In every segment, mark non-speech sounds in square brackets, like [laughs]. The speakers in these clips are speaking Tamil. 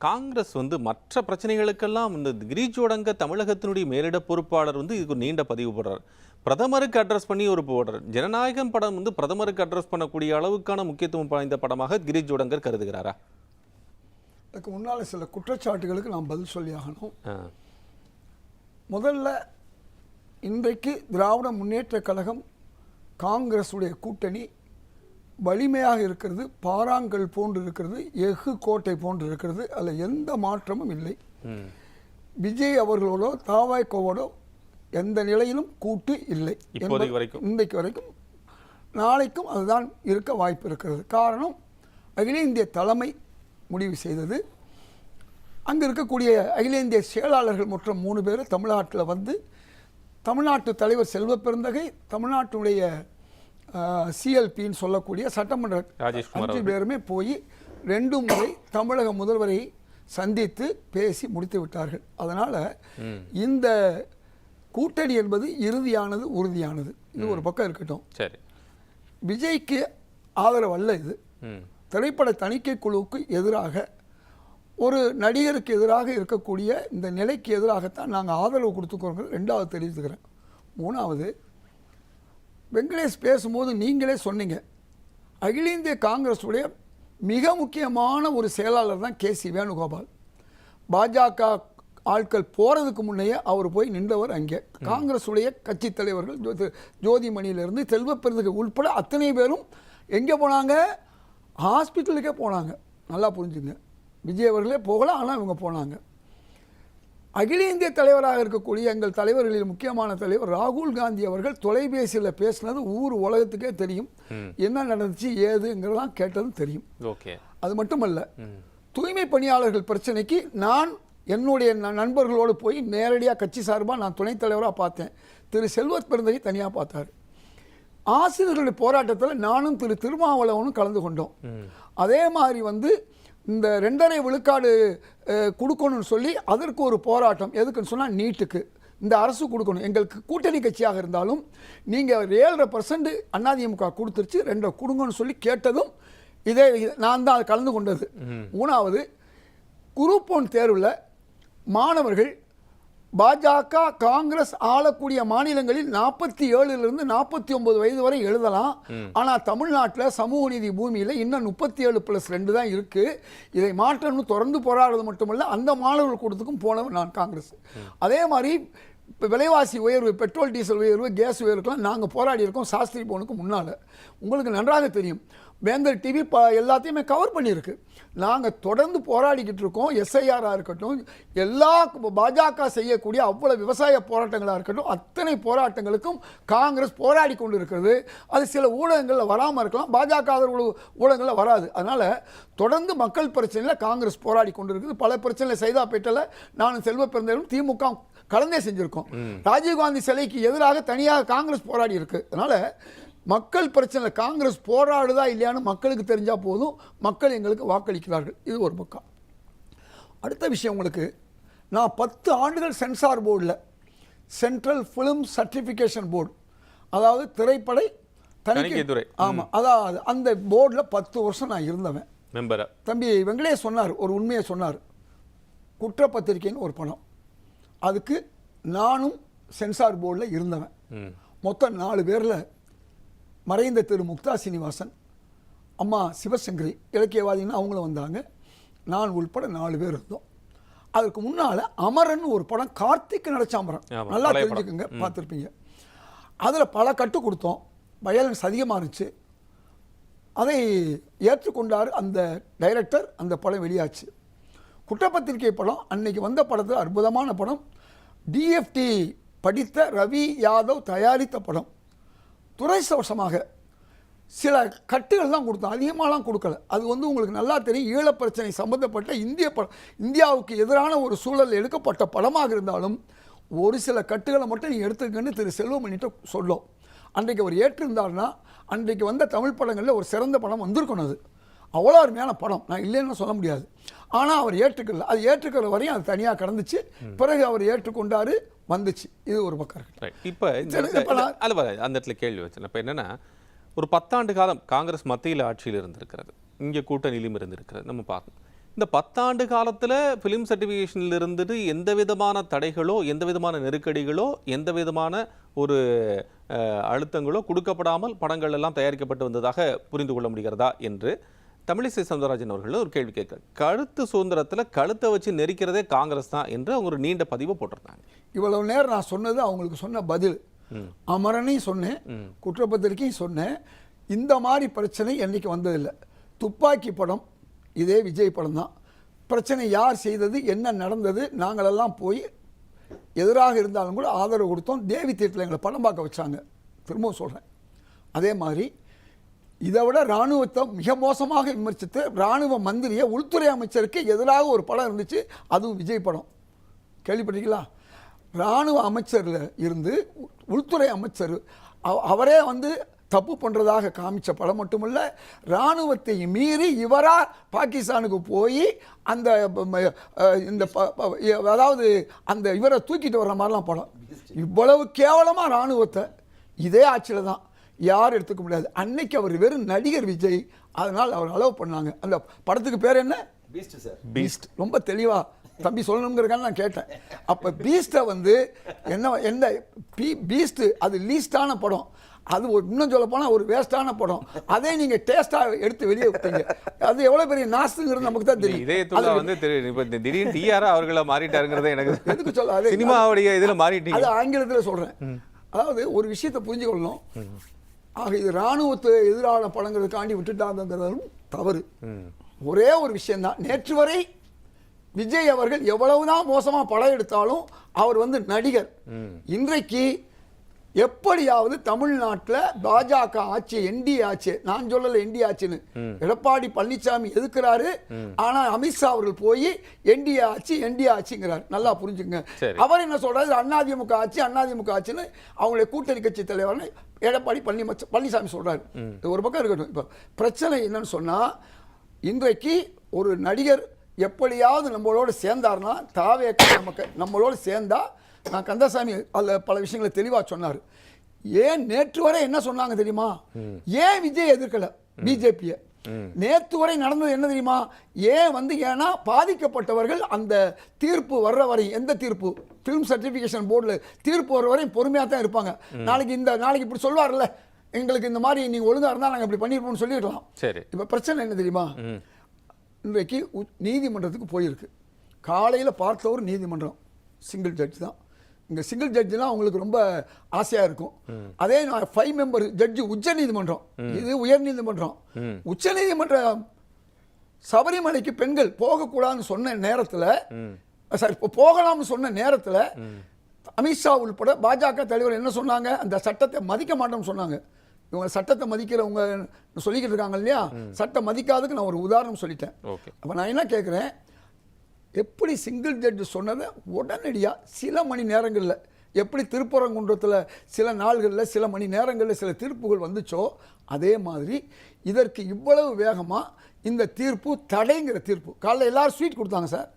காங்கிரஸ் வந்து மற்ற பிரச்சனைகளுக்கெல்லாம் இந்த கிரீஜோடங்க தமிழகத்தினுடைய மேலிட பொறுப்பாளர் வந்து இதுக்கு நீண்ட பதிவு போடுறார். பிரதமருக்கு அட்ரஸ் பண்ணி ஒரு போடுறார். ஜனநாயகம் படம் வந்து பிரதமருக்கு அட்ரஸ் பண்ணக்கூடிய அளவுக்கான முக்கியத்துவம் வாய்ந்த படமாக கிரீஜோடங்கர் கருதுகிறாரா? அதுக்கு முன்னால் சில குற்றச்சாட்டுகளுக்கு நான் பதில் சொல்லி ஆகணும். முதல்ல இன்றைக்கு திராவிட முன்னேற்றக் கழகம் காங்கிரஸுடைய கூட்டணி வலிமையாக இருக்கிறது பாறாங்கல் போன்று இருக்கிறது எஃகு கோட்டை போன்று இருக்கிறது அதில் எந்த மாற்றமும் இல்லை. விஜய் அவர்களோடோ தாவாய்க்கோவோடோ எந்த நிலையிலும் கூட்டு இல்லை வரைக்கும். இன்றைக்கு வரைக்கும் நாளைக்கும் அதுதான் இருக்க வாய்ப்பு இருக்கிறது காரணம் அகில இந்திய தலைமை முடிவு செய்தது அங்கே இருக்கக்கூடிய அகில இந்திய செயலாளர்கள் மற்றும் மூணு பேர் தமிழ்நாட்டில் வந்து தமிழ்நாட்டு தலைவர் செல்வ பெருந்தகை தமிழ்நாட்டுடைய சிஎல்பின்னு சொல்லக்கூடிய சட்டமன்ற அஞ்சு பேருமே போய் ரெண்டு முறை தமிழக முதல்வரை சந்தித்து பேசி முடித்து விட்டார்கள். அதனால் இந்த கூட்டணி என்பது இறுதியானது உறுதியானது. இது ஒரு பக்கம் இருக்கட்டும். சரி. விஜய்க்கு ஆதரவு அல்ல இது. திரைப்பட தணிக்கை குழுவுக்கு எதிராக ஒரு நடிகருக்கு எதிராக இருக்கக்கூடிய இந்த நிலைக்கு எதிராகத்தான் நாங்கள் ஆதரவு கொடுத்துக்கிறோங்கிறது ரெண்டாவது தெரிவித்துக்கிறேன். மூணாவது வெங்கடேஷ் பேசும்போது நீங்களே சொன்னீங்க. அகில இந்திய காங்கிரஸுடைய மிக முக்கியமான ஒரு செயலாளர் தான் கே சி வேணுகோபால். பாஜக ஆட்கள் போகிறதுக்கு முன்னையே அவர் போய் நின்றவர் அங்கே. காங்கிரஸுடைய கட்சித் தலைவர்கள் ஜோ- ஜோதிமணியிலிருந்து செல்வப்பெருந்துக்கு உட்பட அத்தனை பேரும் எங்கே போனாங்க? ஹாஸ்பிட்டலுக்கே போனாங்க. நல்லா புரிஞ்சுங்க. விஜய் அவர்களே போகல ஆனால் இவங்க போனாங்க. அகில இந்திய தலைவராக இருக்கக்கூடிய எங்கள் தலைவர்களில் முக்கியமான தலைவர் ராகுல் காந்தி அவர்கள் தொலைபேசியில் பேசினது ஊர் உலகத்துக்கே தெரியும். என்ன நடந்துச்சு ஏதுங்கிறதெல்லாம் கேட்டதும் தெரியும். அது மட்டுமல்ல தூய்மை பணியாளர்கள் பிரச்சனைக்கு நான் என்னுடைய நண்பர்களோடு போய் நேரடியாக கட்சி சார்பாக நான் துணைத் தலைவராக பார்த்தேன். திரு செல்வத் பெருந்தகை தனியாக பார்த்தார். ஆசிரியர்களுடைய போராட்டத்தில் நானும் திரு திருமாவளவனும் கலந்து கொண்டோம். அதே மாதிரி வந்து இந்த ரெண்டரை விழுக்காடு கொடுக்கணும்னு சொல்லி அதற்கு ஒரு போராட்டம். எதுக்குன்னு சொன்னால் நீட்டுக்கு. இந்த அரசு கொடுக்கணும். எங்களுக்கு கூட்டணி கட்சியாக இருந்தாலும் நீங்கள் ஏழரை பர்சன்ட் அதிமுக கொடுத்துருச்சு ரெண்டரை கொடுங்கன்னு சொல்லி கேட்டதும் இதே நான் தான் அது கலந்து கொண்டது. மூணாவது குரூப் ஒன் தேர்வில் மாணவர்கள் பாஜக காங்கிரஸ் ஆளக்கூடிய மாநிலங்களில் நாற்பத்தி ஏழுலேருந்து நாற்பத்தி ஒன்பது வயது வரை எழுதலாம். ஆனால் தமிழ்நாட்டில் சமூக நீதி பூமியில் இன்னும் முப்பத்தி ஏழு ப்ளஸ் ரெண்டு தான் இருக்குது இதை மாற்றணும்னு தொடர்ந்து போராடுறது மட்டுமல்ல அந்த மாணவர்கள் கூட்டத்துக்கும் போனவன் நான் காங்கிரஸ். அதே மாதிரி இப்போ விலைவாசி உயர்வு பெட்ரோல் டீசல் உயர்வு கேஸ் உயர்வுக்கெல்லாம் நாங்கள் போராடி இருக்கோம் சாஸ்திரி பவனுக்கு முன்னால். உங்களுக்கு நன்றாக தெரியும். வேந்தர் டிவி ப எல்லாத்தையுமே கவர் பண்ணியிருக்கு. நாங்கள் தொடர்ந்து போராடிக்கிட்டு இருக்கோம். எஸ்ஐஆராக இருக்கட்டும் எல்லா பாஜக செய்யக்கூடிய அவ்வளவு விவசாய போராட்டங்களாக இருக்கட்டும் அத்தனை போராட்டங்களுக்கும் காங்கிரஸ் போராடி கொண்டு இருக்கிறது அது சில ஊடகங்களில் வராமல் இருக்கலாம். பாஜக ஆதரவு ஊடகங்களில் வராது. அதனால் தொடர்ந்து மக்கள் பிரச்சனையில் காங்கிரஸ் போராடி கொண்டு இருக்குது பல பிரச்சனையில் சைதாப்பேட்டையில் நானும் செல்வ பிறந்தவரும் திமுக கலந்தே செஞ்சுருக்கோம். ராஜீவ்காந்தி சிலைக்கு எதிராக தனியாக காங்கிரஸ் போராடி இருக்கு. அதனால மக்கள் பிரச்சனை காங்கிரஸ் போராடுதா இல்லையான்னு மக்களுக்கு தெரிஞ்சா போதும். மக்கள் எங்களுக்கு வாக்களிக்கிறார்கள். இது ஒரு பக்கம். அடுத்த விஷயம் உங்களுக்கு நான் பத்து ஆண்டுகள் சென்சார் போர்டில் சென்ட்ரல் ஃபிலிம் சர்டிஃபிகேஷன் போர்டு அதாவது திரைப்படை தணிக்கைத்துறை. ஆமாம் அதாவது அந்த போர்டில் பத்து வருஷம் நான் இருந்தவன். மெம்பரா? தம்பி வெங்கடேஷ் சொன்னார் ஒரு உண்மையை சொன்னார். குற்றப்பத்திரிக்கைன்னு ஒரு படம் அதுக்கு நானும் சென்சார் போர்டில் இருந்தவன். மொத்தம் நாலு பேரில் மறைந்த திரு முக்தா சீனிவாசன் அம்மா சிவசங்கரி இலக்கியவாதின்னு அவங்களும் வந்தாங்க. நான் உள்பட நாலு பேர் இருந்தோம். அதுக்கு முன்னால் அமரன் ஒரு படம் கார்த்திக் நடிச்சாமரன் ஆமா, நல்லா. தெரிஞ்சுக்கோங்க பார்த்துருப்பீங்க. அதில் பல கட்டு கொடுத்தோம். வயலன்ஸ் அதிகமாக இருந்துச்சு. அதை ஏற்றுக்கொண்டார் அந்த டைரக்டர். அந்த படம் வெளியாச்சு. குற்றப்பத்திரிகை படம் அன்னைக்கு வந்த படத்தில் அற்புதமான படம். டிஎஃப்டி படித்த ரவி யாதவ் தயாரித்த படம். துரைசவசமாக சில கட்டுகள் தான் கொடுத்தோம் அதிகமாகலாம் கொடுக்கல. அது வந்து உங்களுக்கு நல்லா தெரியும். ஈழப் பிரச்சனை சம்பந்தப்பட்ட இந்திய படம் இந்தியாவுக்கு எதிரான ஒரு சூழல் எடுக்கப்பட்ட படமாக இருந்தாலும் ஒரு சில கட்டுகளை மட்டும் நீங்கள் எடுத்துக்கன்னு திரு செல்வமணிட்ட சொல்லும் அன்றைக்கு அவர் ஏற்றிருந்தார்னா அன்றைக்கு வந்த தமிழ் படங்களில் ஒரு சிறந்த படம் வந்திருக்கணும் அது. அவ்வளோ அருமையான படம். நான் இல்லைன்னு சொல்ல முடியாது. ஆனால் அவர் ஏற்றுக்கல. அது ஏற்றுக்கிற வரையும் அது தனியாக கடந்துச்சு. பிறகு அவர் ஏற்றுக்கொண்டார். வந்துச்சு. இது ஒரு பக்கம் இருக்கு இப்போ அல்ல அந்த இடத்துல கேள்வி வச்சேன். இப்போ என்னன்னா ஒரு பத்தாண்டு காலம் காங்கிரஸ் மத்தியில் ஆட்சியில் இருந்திருக்கிறது. இங்கே கூட்டணியிலும் இருந்திருக்கிறது. நம்ம பார்க்கணும். இந்த பத்தாண்டு காலத்துல ஃபிலிம் சர்டிஃபிகேஷன்ல இருந்துட்டு எந்த விதமான தடைகளோ எந்த விதமான நெருக்கடிகளோ எந்த விதமான ஒரு அழுத்தங்களோ கொடுக்கப்படாமல் படங்கள் எல்லாம் தயாரிக்கப்பட்டு வந்ததாக புரிந்து கொள்ள முடிகிறதா என்று தமிழிசை சவுந்தரராஜன் அவர்கள் ஒரு கேள்வி கேட்கிறார். கழுத்து சுதந்திரத்துல கழுத்தை வச்சு நெரிக்கிறதே காங்கிரஸ் தான் என்று அவங்க ஒரு நீண்ட பதிவை போட்டிருந்தாங்க. இவ்வளவு நேரம் நான் சொன்னது அவங்களுக்கு சொன்ன பதில். அமரனையும் சொன்னேன் குற்றப்பத்திரிக்கையும் சொன்னேன். இந்த மாதிரி பிரச்சனை என்னைக்கு வந்ததில்லை. துப்பாக்கி படம் இதே விஜய் படம் தான். பிரச்சனை யார் செய்தது என்ன நடந்தது நாங்களெல்லாம் போய் எதிராக இருந்தாலும் கூட ஆதரவு கொடுத்தோம். தேவி தேட்டரில் எங்களை படம் பார்க்க வச்சாங்க. திரும்பவும் சொல்கிறேன் அதே மாதிரி இதை விட இராணுவத்தை மிக மோசமாக விமர்சித்து இராணுவ மந்திரியை உள்துறை அமைச்சருக்கு எதிராக ஒரு படம் இருந்துச்சு அதுவும் விஜய் படம். கேள்விப்பட்டீங்களா இராணுவ அமைச்சரில் இருந்து உள்துறை அமைச்சர் அவ- அவரே வந்து தப்பு பண்ணுறதாக காமிச்ச படம் மட்டுமல்ல இராணுவத்தை மீறி இவராக பாகிஸ்தானுக்கு போய் அந்த இந்த அதாவது அந்த இவரை தூக்கிட்டு வர்ற மாதிரிலாம் படம். இவ்வளவு கேவலமாக இராணுவத்தை இதே ஆட்சியில் தான். யாரும் எடுத்துக்க முடியாது. அன்னைக்கு அவர் வெறும் நடிகர் விஜய் அதனால் அவர் அலோவ் பண்ணாங்க. அந்த படத்துக்கு பேர் என்ன? பீஸ்ட் சார் பீஸ்ட் ரொம்ப தெளிவா தம்பி சொல்லணுங்கிறக்கான நான் கேட்டேன். அப்போ பீஸ்ட்டை வந்து என்ன என்ன பீ பீஸ்ட் அது லீஸ்டான படம். அது ஒரு இன்னும் சொல்ல போனால் ஒரு வேஸ்டான படம். அதே நீங்கள் டேஸ்ட்டாக எடுத்து வெளியே விட்டீங்க. அது எவ்வளோ பெரிய நாஸ்துங்கிறது நமக்கு தான் தெரியும். இதயத்துல அது வந்து இப்ப திடீர்னு டிஆர் அவர்களை மாறிட்டாருங்கிறத எனக்கு [laughs] எதுக்கு சொல்ல? சினிமாவுடைய இதுல மாறிட்டீங்க. அது ஆங்கிலத்தில் சொல்கிறேன் அதாவது ஒரு விஷயத்தை புரிஞ்சுக்கொள்ளணும். ஆக இது இராணுவத்தை எதிரான படங்களுக்காண்டி விட்டுட்டாங்கிறதும் தவறு. ஒரே ஒரு விஷயம்தான். நேற்று வரை விஜய் அவர்கள் எவ்வளவுதான் மோசமா படம் எடுத்தாலும் அவர் வந்து நடிகர். இன்றைக்கு எப்படியாவது தமிழ்நாட்டில் பாஜக ஆட்சி என்டி ஆட்சி நான் சொல்லல என்டி ஆட்சின்னு. எடப்பாடி பழனிசாமி எதுக்குறாரு? ஆனா அமித்ஷா அவர்கள் போய் என்டிஏ ஆட்சி என்டிஏ ஆட்சிங்கிறார். நல்லா புரிஞ்சுங்க. அவர் என்ன சொல்றாரு? அண்ணாதிமுக ஆட்சி அண்ணாதிமுக ஆட்சின்னு அவங்களுடைய கூட்டணி கட்சி தலைவர்னு எடப்பாடி பழனி பழனிசாமி சொல்றாரு. ஒரு பக்கம் இருக்கட்டும். இப்போ பிரச்சனை என்னன்னு சொன்னா இன்றைக்கு ஒரு நடிகர் எப்படியாவது நம்மளோட சேர்ந்தார்னா தாவேக்க நமக்கு நம்மளோட சேர்ந்தா நான் கந்தசாமி அதில் பல விஷயங்களை தெளிவாக சொன்னார். ஏன் நேற்று வரை என்ன சொன்னாங்க தெரியுமா? ஏன் விஜய் எதிர்க்கல பிஜேபியை? நேற்று வரை நடந்தது என்ன தெரியுமா? ஏன் வந்து ஏன்னா பாதிக்கப்பட்டவர்கள் அந்த தீர்ப்பு வர்ற வரை எந்த தீர்ப்பு? ஃபிலிம் சர்டிஃபிகேஷன் போர்டில் தீர்ப்பு வர்ற வரையும் பொறுமையாக தான் இருப்பாங்க. நாளைக்கு இந்த நாளைக்கு இப்படி சொல்லுவார்ல எங்களுக்கு இந்த மாதிரி நீங்கள் ஒழுங்கா இருந்தால் நாங்கள் இப்படி பண்ணியிருப்போம்னு சொல்லிடலாம் சரி. இப்போ பிரச்சனை என்ன தெரியுமா? இன்றைக்கு நீதிமன்றத்துக்கு போயிருக்கு. காலையில் பார்த்த ஒரு நீதிமன்றம் சிங்கிள் ஜட்ஜ் தான். இங்கே சிங்கிள் ஜட்ஜ்லாம் அவங்களுக்கு ரொம்ப ஆசையாக இருக்கும். அதே ஃபைவ் மெம்பர் ஜட்ஜு உச்ச நீதிமன்றம். இது உயர் நீதிமன்றம். உச்ச நீதிமன்றம் சபரிமலைக்கு பெண்கள் போகக்கூடாதுன்னு சொன்ன நேரத்தில் சாரி போகலாம்னு சொன்ன நேரத்தில் அமித்ஷா உள்பட பாஜக தலைவர் என்ன சொன்னாங்க? அந்த சட்டத்தை மதிக்க மாட்டோம்னு சொன்னாங்க. இவங்க சட்டத்தை மதிக்கிறவங்க சொல்லிக்கிட்டு இருக்காங்க இல்லையா? சட்டம் மதிக்காததுக்கு நான் ஒரு உதாரணம் சொல்லிட்டேன். அப்போ நான் என்ன கேட்குறேன் எப்படி சிங்கிள் ஜட்ஜு சொன்னதை உடனடியாக சில மணி நேரங்களில் எப்படி திருப்பரங்குன்றத்தில் சில நாள்களில் சில மணி நேரங்களில் சில தீர்ப்புகள் வந்துச்சோ அதே மாதிரி இதற்கு இவ்வளவு வேகமாக இந்த தீர்ப்பு தடைங்கிற தீர்ப்பு. காலைல எல்லாரும் ஸ்வீட் கொடுத்தாங்க சார்.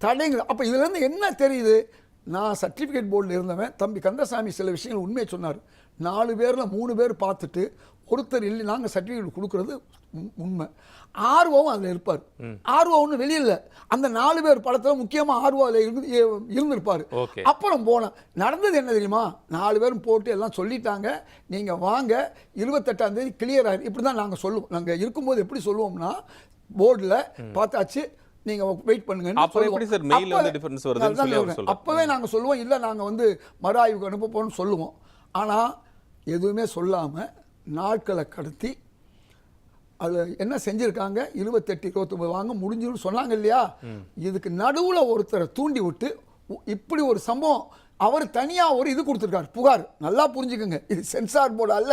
தடைங்கிற அப்போ இதுலேருந்து என்ன தெரியுது? நான் சர்டிஃபிகேட் போர்டில் இருந்தவன் தம்பி கந்தசாமி சில விஷயங்கள் உண்மையை சொன்னார். நாலு பேரில் மூணு பேர் பார்த்துட்டு ஒருத்தர் இல்லை நாங்கள் சர்டிஃபிகேட் கொடுக்குறது உண்- உண்மை. ஆர்வம் அதில் இருப்பார். ஆர்வம் ஒன்றும் வெளியில் அந்த நாலு பேர் படத்தில் முக்கியமாக ஆர்வம் அதில் இருந்து இருந்திருப்பார். அப்புறம் போனேன் நடந்தது என்ன தெரியுமா? நாலு பேரும் போட்டு எல்லாம் சொல்லிட்டாங்க. நீங்கள் வாங்க இருபத்தெட்டாம் தேதி கிளியர் ஆயிரு. இப்படி தான் நாங்கள் சொல்லுவோம். நாங்கள் இருக்கும்போது எப்படி சொல்லுவோம்னா போர்டில் பார்த்தாச்சு. நீங்க வெயிட் பண்ணுங்க அப்புறம் எப்படி sir mail ல வந்து difference வருதுன்னு சொல்லி அவர் சொல்றாரு. அப்பவே நாங்க சொல்லுவோம். இல்ல நாங்க வந்து மறு ஆய்வுக்கு அனுப்ப போறோம்னு சொல்லுவோம். ஆனா எதுவுமே சொல்லாம நாட்களை கடத்தி அது என்ன செஞ்சிருக்காங்க? இருபத்தெட்டு இருபத்தொம்பது வாங்க முடிஞ்சிடும் சொன்னாங்க இல்லையா? இதுக்கு நடுவுல ஒருத்தரை தூண்டி விட்டு இப்படி ஒரு சம்பவம் அவர் தனியா ஒரு இது கொடுத்துருக்காரு புகார். நல்லா புரிஞ்சுக்குங்க. இது சென்சார் போர்டு அல்ல.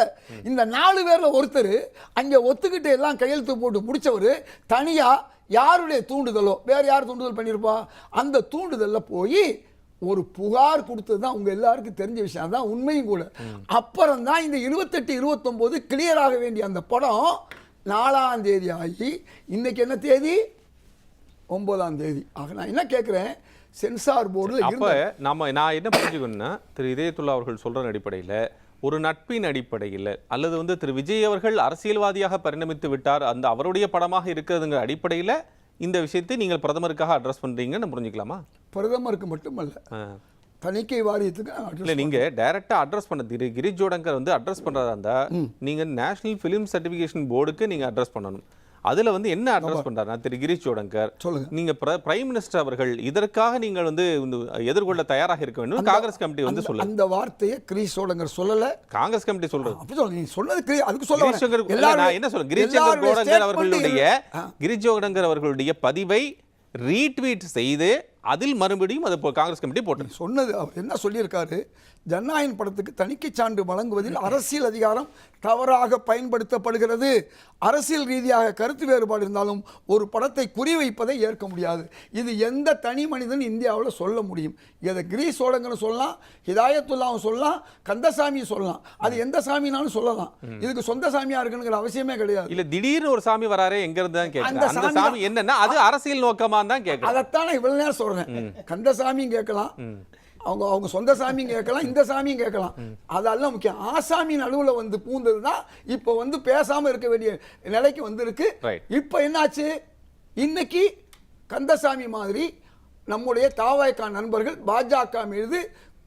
இந்த நாலு பேர்ல ஒருத்தர் அங்க ஒத்துக்கிட்டு எல்லாம் கையெழுத்து போட்டு முடிச்சவர் தனியா யாருடைய தூண்டுதலோ வேற யார் தூண்டுதல் பண்ணியிருப்பா? அந்த தூண்டுதல்ல போய் ஒரு புகார் கொடுத்தது தான் உங்க எல்லாருக்கும் தெரிஞ்ச விஷயம். அதான் உண்மையும் கூட. அப்புறம் தான் இந்த இருபத்தெட்டு இருபத்தொம்போது கிளியர் ஆக வேண்டிய அந்த படம் நாலாம் தேதி ஆகி இன்னைக்கு என்ன தேதி? ஒன்பதாம் தேதி. ஆக நான் என்ன கேட்குறேன் சென்சார் போர்டில் அப்ப இருந்த நாம நான் என்ன புரிஞ்சுக்கணும்னா திரு இதயத்துல்லா அவர்கள் சொல்ற அடிப்படையில ஒரு நட்பின் அடிப்படையில் அல்லது வந்து திரு விஜய் அவர்கள் அரசியல்வாதியாக பரிணமித்து விட்டார் அந்த அவருடைய படமாக இருக்கிறதுங்கிற அடிப்படையில இந்த விஷயத்தை நீங்கள் பிரதமருக்காக அட்ரஸ் பண்றீங்கன்னு புரிஞ்சுக்கலாமா? பிரதமருக்கு மட்டுமல்ல. தணிக்கை வாரியத்துக்கு இல்ல address நீங்க டைரக்டா அட்ரஸ் பண்ண திரு கிரிஜ் ஜோடங்கர் வந்து அட்ரஸ் பண்றதா இருந்தா நீங்க நேஷனல் ஃபிலிம் சர்டிபிகேஷன் போர்டுக்கு நீங்க அட்ரஸ் பண்ணணும். அதுல வந்து என்ன அட்ரஸ் பண்றாருன்னா திரு கிரிஜ் ஜோடங்கர் சொல்லுங்க. நீங்க பிரைம் மினிஸ்டர் அவர்கள் இதற்காக நீங்கள் வந்து எதிர்கொள்ள தயாராக இருக்க வேண்டும். காங்கிரஸ் கமிட்டி வந்து சொல்லுங்க அந்த வார்த்தையை கிரீஷ் சோடங்கர் சொல்லல. காங்கிரஸ் கமிட்டி சொல்றது. அப்படி சொல்ல நீ சொன்னது கிரி- அதுக்கு சொல்ல கிரீஷ் நான் என்ன சொல்றேன்? கிரீஷ் statement அவர்களுடைய. கிரீஷ் ஜோடங்கர் அவர்களுடைய பதிவை ரீட்வீட் செய்து அதில் மறுபடியும் அது காங்கிரஸ் கமிட்டி போட்டு சொன்னது அவர் என்ன சொல்லியிருக்காரு? ஜனநாயகன் படத்துக்கு தணிக்கை சான்று வழங்குவதில் அரசியல் அதிகாரம் தவறாக பயன்படுத்தப்படுகிறது. அரசியல் ரீதியாக கருத்து வேறுபாடு இருந்தாலும் ஒரு படத்தை குறிவைப்பதை ஏற்க முடியாது. இது எந்த தனி மனிதன் இந்தியாவில் சொல்ல முடியும்? இதை கிரீஸ் சோழங்கன்னு சொல்லலாம் ஹிதாயத்துல்லாவும் சொல்லலாம் கந்தசாமி சொல்லலாம். அது எந்த சாமினாலும் சொல்லலாம். இதுக்கு சொந்த சாமியா இருக்குங்கிற அவசியமே கிடையாது. இல்ல திடீர்னு ஒரு சாமி வராரே எங்க இருந்து கேட்கிறேன். அந்த சாமி என்னன்னா அது அரசியல் நோக்கமா தான் கேட்கிறேன். அதைத்தான் இவ்வளவு நேரம் சொல்றேன் கந்தசாமியும் கேட்கலாம். அவங்க அவங்க சொந்த சாமியும் கேட்கலாம் இந்த சாமியும் கேட்கலாம். அதெல்லாம் முக்கியம். ஆசாமியின் நடுவுல வந்து பூந்தது தான் இப்போ வந்து பேசாம இருக்க வேண்டிய நிலைக்கு வந்திருக்கு. இப்போ என்னாச்சு? இன்னைக்கு கந்தசாமி மாதிரி நம்முடைய தாவாய்க்கா நண்பர்கள் பாஜக மீது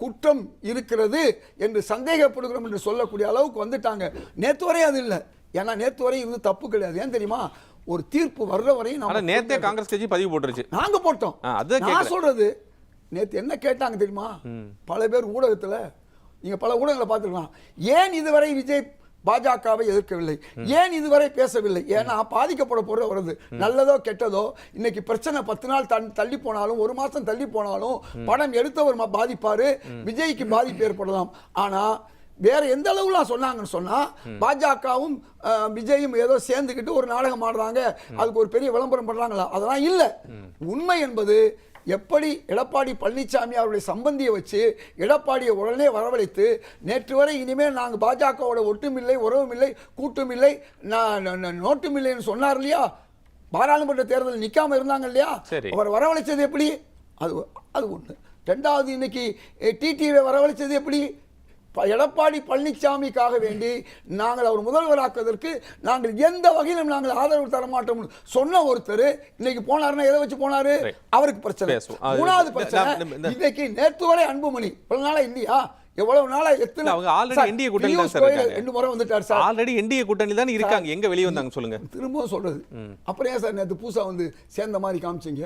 குற்றம் இருக்கிறது என்று சந்தேகப்படுகிறோம் என்று சொல்லக்கூடிய அளவுக்கு வந்துட்டாங்க. நேத்து வரை அது இல்லை. ஏன்னா நேத்து வரை இருந்து தப்பு கிடையாது. ஏன் தெரியுமா? ஒரு தீர்ப்பு வர்ற வரையும் நம்ம நேத்தே காங்கிரஸ் கட்சி பதிவு போட்டுருச்சு. நாங்க போட்டோம். அதுதான் நான். சொல்றது நேத்து என்ன கேட்டாங்க தெரியுமா? பல பேர் ஊடகத்துல நீங்க பல ஊடகங்களை பார்த்துருக்கலாம். ஏன் இதுவரை விஜய் பாஜகவை எதிர்க்கவில்லை? ஏன் இதுவரை பேசவில்லை? ஏன்னா பாதிக்கப்பட போற வருது நல்லதோ கெட்டதோ இன்னைக்கு பிரச்சனை பத்து நாள் தன்- தள்ளி போனாலும் ஒரு மாசம் தள்ளி போனாலும் படம் எடுத்தவர் பாதிப்பாரு. விஜய்க்கு பாதிப்பு ஏற்படலாம். ஆனா வேற எந்த அளவுலாம் சொன்னாங்கன்னு சொன்னா பாஜகவும் விஜயும் ஏதோ சேர்ந்துக்கிட்டு ஒரு நாடகம் ஆடுறாங்க. அதுக்கு ஒரு பெரிய விளம்பரம் பண்றாங்களா? அதெல்லாம் இல்ல. உண்மை என்பது எப்படி எடப்பாடி பழனிசாமி அவருடைய சம்பந்தியை வச்சு எடப்பாடியை உடனே வரவழைத்து நேற்று வரை இனிமேல் நாங்கள் பாஜகவோட ஒட்டுமில்லை உறவுமில்லை கூட்டுமில்லை நான் ந- ந- நோட்டுமில்லைன்னு சொன்னார் இல்லையா? பாராளுமன்ற தேர்தல் நிக்காம இருந்தாங்க இல்லையா. அவர் வரவழைச்சது எப்படி? அது அது ஒண்ணு. ரெண்டாவது இன்னைக்கு டிடிவை வரவழைச்சது எப்படி? எடப்பாடி பழனிசாமிக்காக வேண்டி நாங்கள் அவர் முதல்வராக்குவதற்கு நாங்கள் எந்த வகையிலும் நாங்கள் ஆதரவு தர மாட்டோம் சொன்ன ஒருத்தர் இன்னைக்கு போனாருன்னா எதை வச்சு போனாரு. அவருக்கு பிரச்சனை. மூணாவது பிரச்சனை இன்னைக்கு நேற்று வரை அன்புமணி இவ்வளவு நாளா இல்லையா? எவ்வளவு நாளா எத்தனை அவங்க NDA கூட்டணியில பியூஷ் சார். ரெண்டு முறை வந்துட்டார் சார். ஆல்ரெடி என்டிஏ கூட்டணி தான் இருக்காங்க. எங்க வெளியே வந்தாங்க சொல்லுங்க. திரும்பவும் சொல்றது. அப்புறம் ஏன் சார் நேற்று பூசா வந்து சேர்ந்த மாதிரி காமிச்சீங்க?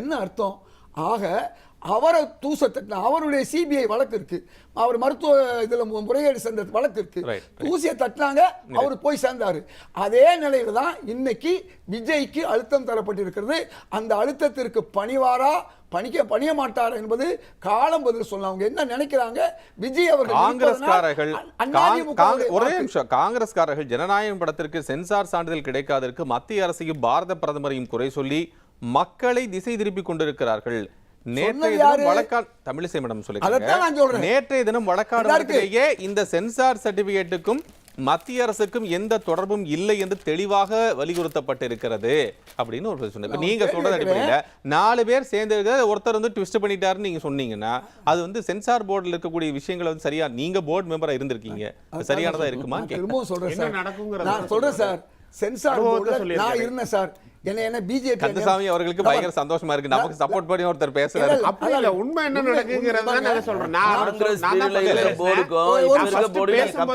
என்ன அர்த்தம்? ஆக அவரை தூச தட்டின அவருடைய சிபிஐ வழக்கு இருக்கு அவர் மருத்துவ இதுல முறைகேடு சென்ற வழக்கு இருக்கு. தூசியை தட்டினாங்க அவர் போய் சேர்ந்தாரு. அதே நிலையில தான் இன்னைக்கு விஜய்க்கு அழுத்தம் தரப்பட்டிருக்கிறது. அந்த அழுத்தத்திற்கு பணிவாரா பணிக்க பணிய மாட்டார் என்பது காலம் பதில் சொல்லலாம் அவங்க என்ன நினைக்கிறாங்க? விஜய் அவர்கள் காங்கிரஸ்காரர்கள் ஒரே நிமிஷம். காங்கிரஸ்காரர்கள் ஜனநாயகம் படத்திற்கு சென்சார் சான்றிதழ் கிடைக்காததற்கு மத்திய அரசையும் பாரத பிரதமரையும் குறை சொல்லி மக்களை திசை திருப்பி கொண்டிருக்கிறார்கள். நேற்றைய தினம்? வழக்காடு தமிழிசை மேடம் சொல்றேன். நேற்றைய தினம் வழக்காடு மன்றத்திலேயே இந்த சென்சார் சர்டிபிகேட்டுக்கும் மத்திய அரசுக்கும் எந்த தொடர்பும் இல்லை என்று தெளிவாக வலியுறுத்தப்பட்டிருக்கிறது அப்படின்னு ஒரு இப்ப நீங்க சொல்றது. அடிப்படையில நாலு பேர் சேர்ந்து ஒருத்தர் வந்து ட்விஸ்ட் பண்ணிட்டாருன்னு நீங்க சொன்னீங்கன்னா அது வந்து சென்சார் போர்டுல இருக்கக்கூடிய விஷயங்களை வந்து சரியா நீங்க போர்டு மெம்பரா இருந்திருக்கீங்க. சரியானதா இருக்குமா சொல்றேன். என்ன சார். நான் சொல்றேன் சார். சென்சார் போர்டுல நான். இருந்தேன் சார். என்ன என்ன பிஜேபி கந்தசாமி அவர்களுக்கு பயங்கர சந்தோஷமா இருக்கு. நமக்கு சப்போர்ட் பண்ணி ஒருத்தர் பேசுறாரு. அப்படி இல்ல உண்மை என்ன நடக்குங்கிறத நான் நான். போர்டுக்கும் இருக்க போர்டுக்கும்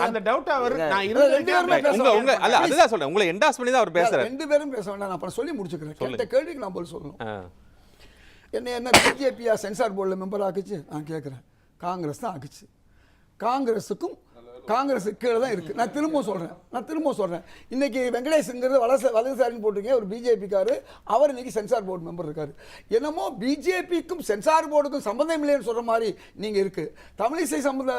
அந்த அவர் நான் உங்க உங்க அல்ல அதுதான் சொல்றேன். உங்களை என்டாஸ் பண்ணி தான் அவர் பேசுறாரு. ரெண்டு பேரும் பேச வேண்டாம். நான் அப்புறம் சொல்லி முடிச்சுக்கிறேன். கேட்ட கேள்விக்கு நான் பதில் சொல்லணும். ஆ. என்ன என்ன பிஜேபியா சென்சார் போர்டில் மெம்பர் ஆக்குச்சு? நான் கேட்குறேன் காங்கிரஸ் தான் ஆக்குச்சு. காங்கிரஸுக்கும் காங்கிரஸ் கீழே தான் இருக்குது நான் திரும்பவும் சொல்கிறேன் நான் திரும்பவும் சொல்கிறேன் இன்றைக்கி வெங்கடேஷ்ங்கிறது வலச வலதுசாரின்னு போட்டிருக்கீங்க. ஒரு பிஜேபிக்காரு. அவர் இன்றைக்கி சென்சார் போர்டு மெம்பர் இருக்கார். என்னமோ பிஜேபிக்கும் சென்சார் போர்டுக்கும் சம்மந்தம் இல்லைன்னு சொல்கிற மாதிரி நீங்கள் இருக்குது தமிழிசை சம்பந்த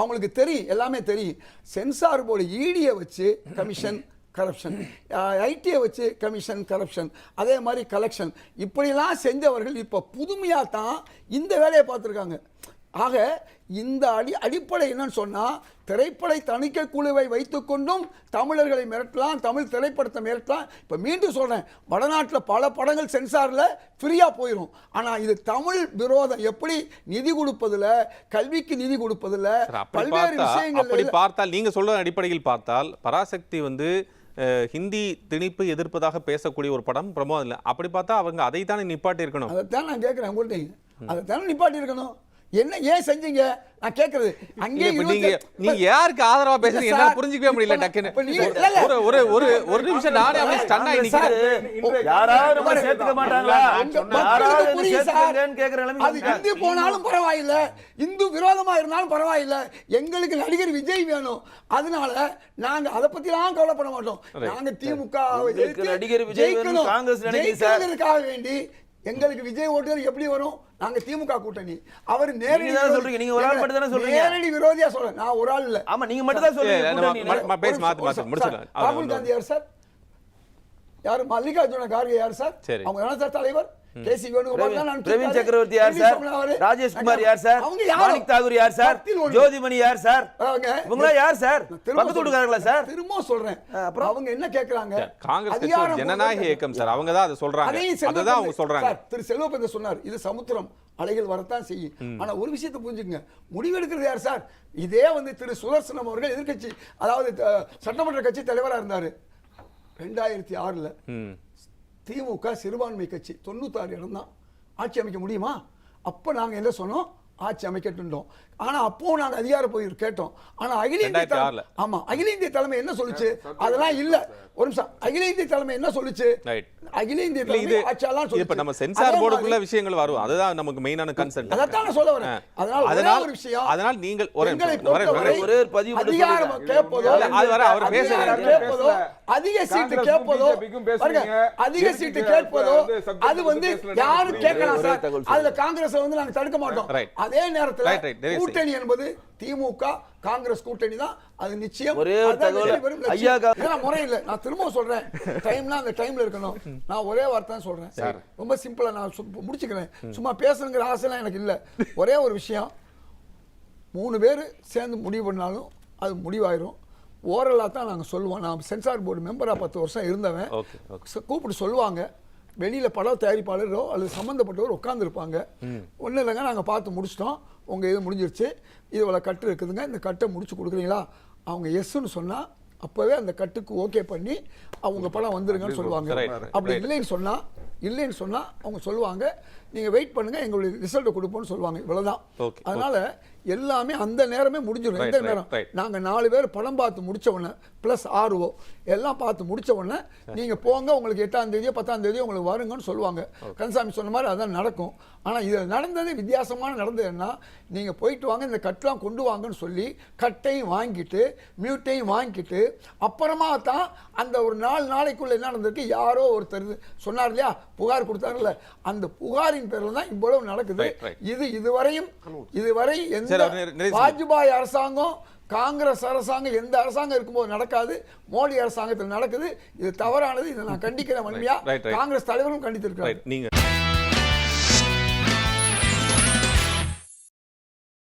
அவங்களுக்கு தெரியும். எல்லாமே தெரியும். சென்சார் போர்டு ஈடியை வச்சு கமிஷன் கரப்ஷன் ஐடியை வச்சு கமிஷன் கரப்ஷன் அதே மாதிரி கலெக்ஷன் இப்படிலாம் செஞ்சவர்கள் இப்போ புதுமையாக தான் இந்த வேலையை பார்த்துருக்காங்க. ஆக இந்த அடி அடிப்படை என்னன்னு சொன்னால் திரைப்படை தணிக்கை குழுவை வைத்துக்கொண்டும் தமிழர்களை மிரட்டலாம் தமிழ் திரைப்படத்தை மிரட்டலாம். இப்போ மீண்டும் சொல்கிறேன் வடநாட்டில் பல படங்கள் சென்சாரில் ஃப்ரீயாக போயிடும் ஆனால் இது தமிழ் விரோதம். எப்படி நிதி கொடுப்பதில் கல்விக்கு நிதி கொடுப்பதில் பல்வேறு பார்த்தா அப்படி விஷயங்கள் பார்த்தால் நீங்க சொல்ற அடிப்படையில் பார்த்தால் பராசக்தி வந்து ஹிந்தி திணிப்பு எதிர்ப்பதாக பேசக்கூடிய ஒரு படம் பிரமோதம் இல்லை அப்படி பார்த்தா அவங்க அதை தானே நிப்பாட்டி இருக்கணும் அதைத்தான் நான் கேட்குறேன் உங்கள்கிட்ட அதைத்தானே நிப்பாட்டி இருக்கணும் என்ன ஏன் செஞ்சீங்க? நான் கேட்கறது அங்கே நீங்க நீங்க யாருக்கு ஆதரவா பேசுறீங்க? என்னால சார், புரிஞ்சுக்கவே முடியல டக்குன்னு. ஒரு ஒரு ஒரு ஒரு நிமிஷம் நானே அப்படியே ஸ்டன் ஆகி நிக்கிறேன். யாராவது நம்ம சேர்த்துக்க மாட்டாங்களா? யாராவது என்ன புரியுது சார். சேர்த்துக்கங்கன்னு கேக்குற நிலைமை அது. இந்து போனாலும் பரவாயில்ல. இந்து விரோதமா இருந்தாலும் பரவாயில்ல. எங்களுக்கு நடிகர் விஜய் வேணும். அதனால நாங்க அதை பத்திலாம் கவலைப்பட மாட்டோம். நாங்க திமுக நடிகர் விஜய் ஜெயிக்கணும். காங்கிரஸ். ஜெயிக்கணுங்கிறதுக்காக வேண்டி எங்களுக்கு விஜய் ஓட்டுகள் எப்படி வரும்? நாங்க திமுக கூட்டணி. அவர் நேரடி. சொல்றீங்க, நீங்க ஒரு ஆள் மட்டும் தானே சொல்றீங்க. நேரடி விரோதியா சொல்றேன். நான் ஒரு ஆள் இல்ல. ஆமா நீங்க மட்டும் தான் சொல்றீங்க பேசி மாத்து மாத்து முடிச்சிடலாம் ராகுல் காந்தி யார் சார்? யார்? மல்லிகார்ஜுன கார்கே யார் சார்? சரி. அவங்க என்ன சார் தலைவர். கேசி வேணுகோபால். பிரவீன் சக்கரவர்த்தி யார் சார். ராஜேஷ் குமார் யார் சார்? அவங்க யாரு? மாணிக் தாகூர் யார் சார். ஜோதிமணி யார் சார்? அவங்க இவங்களா யார் சார்? பக்கத்து வீட்டுக்காரங்களா சார்? திரும்ப சொல்றேன். அப்புறம்? அவங்க என்ன கேக்குறாங்க? காங்கிரஸ் ஜனநாயக இயக்கம் சார். அவங்க தான் அதை சொல்றாங்க. அதையும் அதை தான் அவங்க சொல்றாங்க. திரு செல்வப்பெருந்த சொன்னார் இது சமுத்திரம் அலைகள் வரத்தான் செய்யும். ஆனா ஒரு விஷயத்தை புரிஞ்சுக்கங்க. முடிவெடுக்கிறது யார் சார்? இதே வந்து திரு சுதர்சனம் அவர்கள் எதிர்க்கட்சி அதாவது சட்டமன்ற கட்சி தலைவரா இருந்தாரு. ரெண்டாயிரத்தி ஆறுல. திமுக சிறுபான்மை கட்சி தொண்ணூத்தாறு இடம் தான். ஆட்சி அமைக்க முடியுமா? அப்போ நாங்கள் என்ன சொன்னோம்? ஆட்சி அமைக்கட்டுண்டோம் ஆனா அப்போ நாங்க அதிகார போய் கேட்டோம். ஆனா அகில இந்திய 2006 தலைமை ஆமா அகில இந்திய தலைமை என்ன சொல்லுச்சு? அதெல்லாம் இல்ல. ஒரு நிமிஷம். அகில இந்திய தலைமை என்ன சொல்லுச்சு. அகில இந்திய தலைமை ஆட்சியெல்லாம் இப்ப சொல்லுச்சு. நம்ம சென்சார் போர்டுக்குள்ள விஷயங்கள் வரும். அதுதான் நமக்கு மெயினான கன்சென்ட் அதைத்தான் நான் சொல்ல வரேன். அதனால ஒரே அதனால் ஒரு விஷயம். அதனால் நீங்கள் ஒரு. ஒரே ஒரு பதிவு அதிகாரம். கேட்பதோ அது வர அவர் பேசுறாரு. கேட்பதோ அதிக சீட்டு கேட்பதோ. அதிக சீட்டு கேட்பதோ அது வந்து யாரும். கேட்கலாம் சார். அதுல காங்கிரஸ் வந்து நாங்க தடுக்க மாட்டோம். அதே நேரத்துல கூட்டணி என்பது திமுக காங்கிரஸ் கூட்டணி தான். அது நிச்சயம். ஒரே ஐயா முறை இல்ல. நான் திரும்ப சொல்றேன். டைம்னா அந்த டைம்ல இருக்கணும். நான் ஒரே வார்த்தை தான் சொல்றேன். ரொம்ப சிம்பிளா நான் முடிச்சுக்கிறேன். சும்மா பேசணுங்கிற ஆசைலாம் எனக்கு இல்ல. ஒரே ஒரு விஷயம். மூணு பேர் சேர்ந்து முடிவு பண்ணாலும் அது முடிவாயிரும். ஓரலாக தான் நாங்கள் சொல்லுவோம். நான் சென்சார் போர்டு மெம்பராக பத்து வருஷம் இருந்தவன். Okay okay. ச- கூப்பிட்டு சொல்லுவாங்க. வெளியில் பட தயாரிப்பாளரோ அல்லது சம்மந்தப்பட்டவர் உட்காந்துருப்பாங்க ஒன்றும் இல்லைங்க நாங்கள் பார்த்து முடிச்சிட்டோம். உங்கள் இது முடிஞ்சிருச்சு. இது இவ்வளோ கட்டு இருக்குதுங்க. இந்த கட்டை முடிச்சு கொடுக்குறீங்களா? அவங்க எஸ்ன்னு சொன்னால் அப்போவே அந்த கட்டுக்கு ஓகே பண்ணி அவங்க படம் வந்துருங்கன்னு சொல்லுவாங்க. அப்படி. இல்லைன்னு சொன்னால் இல்லைன்னு சொன்னால் அவங்க சொல்லுவாங்க. நீங்கள் வெயிட் பண்ணுங்கள் எங்களுடைய ரிசல்ட்டை கொடுப்போம்னு சொல்லுவாங்க. இவ்வளோதான் அதனால எல்லாமே அந்த நேரமே முடிஞ்சிடும் எந்த நேரம்? right. நாங்க நாலு பேர் படம் பார்த்து முடிச்ச உடனே ப்ளஸ் ஆர்ஓ எல்லாம் பார்த்து முடிச்ச உடனே நீங்க போங்க உங்களுக்கு எட்டாம் தேதியோ பத்தாம் தேதியோ உங்களுக்கு வருங்கன்னு சொல்லுவாங்க. கந்தசாமி சொன்ன மாதிரி அதான் நடக்கும். ஆனா இது நடந்தது வித்தியாசமான நடந்ததுன்னா நீங்க போயிட்டு வாங்க இந்த கட்டெலாம் கொண்டு வாங்கன்னு சொல்லி கட்டையும் வாங்கிட்டு மியூட்டையும் வாங்கிட்டு அப்புறமா தான் அந்த ஒரு நாலு நாளைக்குள்ள என்ன நடந்திருக்கு? யாரோ ஒருத்தர் சொன்னார் இல்லையா? புகார் கொடுத்தாருல்ல. அந்த புகாரின் பேர்ல தான் இவ்வளவு நடக்குது. இது இதுவரையும் இதுவரை எந்த. வாஜ்பாய் அரசாங்கம் காங்கிரஸ் அரசாங்கம் எந்த அரசாங்கம் இருக்கும்போது நடக்காது. மோடி அரசாங்கத்தில் நடக்குது. இது தவறானது. இதை நான் [laughs] கண்டிக்கிறேன் வன்மையா. காங்கிரஸ் தலைவரும் கண்டித்திருக்கிறார். ரைட் நீங்க